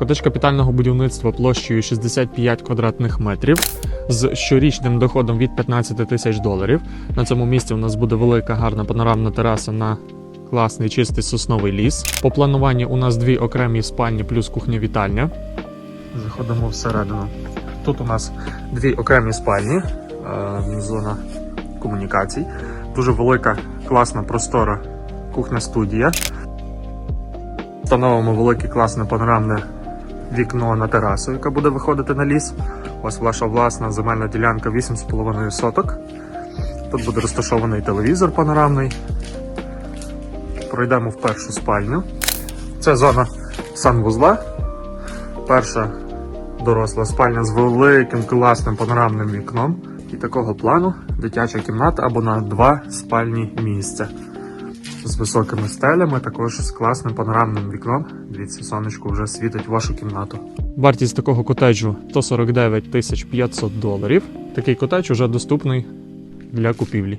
Котедж капітального будівництва площею 65 квадратних метрів з щорічним доходом від 15 тисяч доларів. На цьому місці у нас буде велика гарна панорамна тераса на класний чистий сосновий ліс. По плануванню у нас дві окремі спальні плюс кухня-вітальня. Заходимо всередину. Тут у нас дві окремі спальні, е, зона комунікацій. Дуже велика, класна, простора кухня-студія. Встановимо велике класне панорамне вікно на терасу, яка буде виходити на ліс. Ось ваша власна земельна ділянка 8,5 соток. Тут буде розташований телевізор панорамний. Пройдемо в першу спальню. Це зона санвузла. Перша доросла спальня з великим класним панорамним вікном. І такого плану дитяча кімната або на два спальні місця. З високими стелями, також з класним панорамним вікном. Дивіться, сонечко вже світить в вашу кімнату. Вартість такого котеджу 149 тисяч 500 доларів. Такий котедж уже доступний для купівлі.